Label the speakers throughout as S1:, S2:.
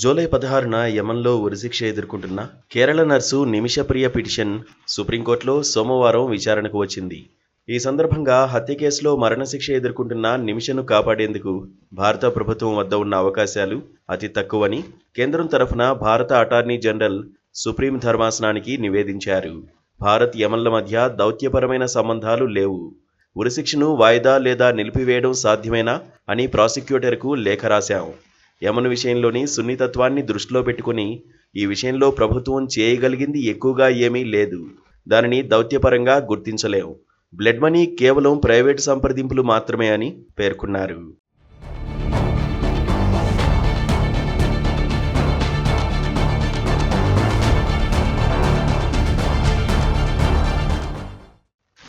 S1: July పదహారున యమన్లో ఉరిశిక్ష ఎదుర్కొంటున్న కేరళ నర్సు నిమిషప్రియ పిటిషన్ సుప్రీంకోర్టులో సోమవారం విచారణకు వచ్చింది. ఈ సందర్భంగా హత్య కేసులో మరణశిక్ష ఎదుర్కొంటున్న నిమిషను కాపాడేందుకు భారత ప్రభుత్వం వద్ద ఉన్న అవకాశాలు అతి తక్కువని కేంద్రం తరఫున భారత అటార్నీ జనరల్ సుప్రీం ధర్మాసనానికి నివేదించారు. భారత్ యమన్ల మధ్య దౌత్యపరమైన సంబంధాలు లేవు. ఉరిశిక్షను వాయిదా లేదా నిలిపివేయడం సాధ్యమేనా అని ప్రాసిక్యూటర్కు లేఖ రాశాం. యమన్ విషయంలోని సున్నితత్వాన్ని దృష్టిలో పెట్టుకుని ఈ విషయంలో ప్రభుత్వం చేయగలిగింది ఎక్కువగా ఏమీ లేదు. దానిని దౌత్యపరంగా గుర్తించలేం బ్లడ్ మనీ కేవలం ప్రైవేటు సంప్రదింపులు మాత్రమే అని పేర్కొన్నారు.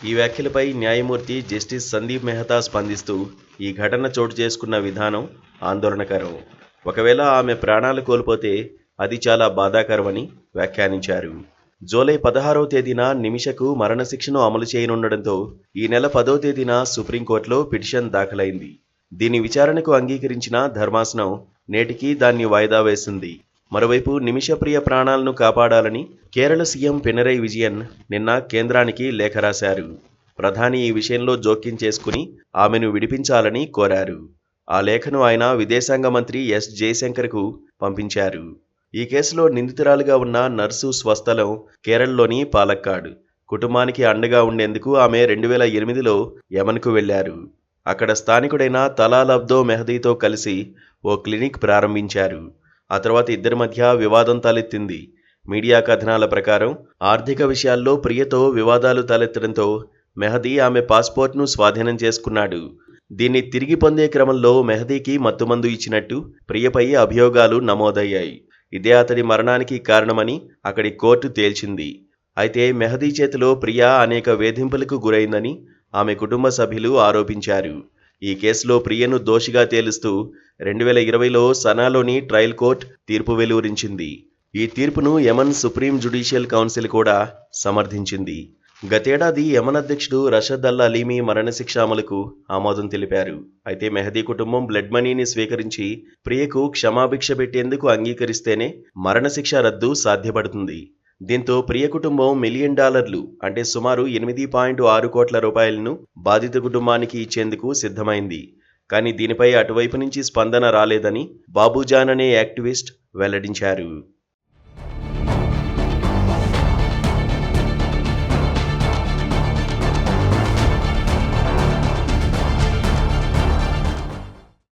S1: ఈ వ్యాఖ్యలపై న్యాయమూర్తి జస్టిస్ సందీప్ మెహతా స్పందిస్తూ ఈ ఘటన చోటు చేసుకున్న విధానం ఆందోళనకరం. ఒకవేళ ఆమె ప్రాణాలు కోల్పోతే అది చాలా బాధాకరమని వ్యాఖ్యానించారు. జూలై పదహారవ తేదీన నిమిషకు మరణశిక్షను అమలు చేయనుండడంతో ఈ నెల పదో తేదీన సుప్రీంకోర్టులో పిటిషన్ దాఖలైంది. దీని విచారణకు అంగీకరించిన ధర్మాసనం నేటికి దాన్ని వాయిదా వేసింది. మరోవైపు నిమిషప్రియ ప్రాణాలను కాపాడాలని కేరళ సీఎం పినరై విజయన్ నిన్న కేంద్రానికి లేఖ రాశారు. ప్రధాని ఈ విషయంలో జోక్యం చేసుకుని ఆమెను విడిపించాలని కోరారు. ఆ లేఖను ఆయన విదేశాంగ మంత్రి ఎస్. జయశంకర్కు పంపించారు. ఈ కేసులో నిందితురాలుగా ఉన్న నర్సు స్వస్థలం కేరళలోని పాలక్కాడ్ కుటుంబానికి అండగా ఉండేందుకు ఆమె రెండు వేల ఎనిమిదిలో యమన్కు వెళ్ళారు అక్కడ స్థానికుడైన తలాల్ అబ్దో మెహదీతో కలిసి ఓ క్లినిక్ ప్రారంభించారు. ఆ తర్వాత ఇద్దరి మధ్య వివాదం తలెత్తింది. మీడియా కథనాల ప్రకారం ఆర్థిక విషయాల్లో ప్రియతో వివాదాలు తలెత్తడంతో మెహదీ ఆమె పాస్పోర్ట్ను స్వాధీనం చేసుకున్నాడు. దీన్ని తిరిగి పొందే క్రమంలో మెహదీకి మత్తుమందు ఇచ్చినట్టు ప్రియపై అభియోగాలు నమోదయ్యాయి. ఇదే అతడి మరణానికి కారణమని అక్కడి కోర్టు తేల్చింది. అయితే మెహదీ చేతిలో ప్రియా అనేక వేధింపులకు గురైందని ఆమె కుటుంబ సభ్యులు ఆరోపించారు. ఈ కేసులో ప్రియను దోషిగా తేలుస్తూ రెండు వేల ఇరవైలో సనాలోని ట్రయల్ కోర్ట్ తీర్పు వెలువరించింది. ఈ తీర్పును యమన్ సుప్రీం జ్యుడిషియల్ కౌన్సిల్ కూడా సమర్థించింది. గతేడాది యమన్ అధ్యక్షుడు రషద్ అల్ అలీమీ మరణశిక్ష అమలుకు ఆమోదం తెలిపారు. అయితే మెహదీ కుటుంబం బ్లడ్ మనీని స్వీకరించి ప్రియకు క్షమాభిక్ష పెట్టేందుకు అంగీకరిస్తేనే మరణశిక్ష రద్దు సాధ్యపడుతుంది. దీంతో ప్రియ కుటుంబం మిలియన్ డాలర్లు అంటే సుమారు ఎనిమిది పాయింట్ ఆరు కోట్ల రూపాయలను బాధిత కుటుంబానికి ఇచ్చేందుకు సిద్ధమైంది. కానీ దీనిపై అటువైపు నుంచి స్పందన రాలేదని బాబుజాన్ అనే యాక్టివిస్ట్ వెల్లడించారు.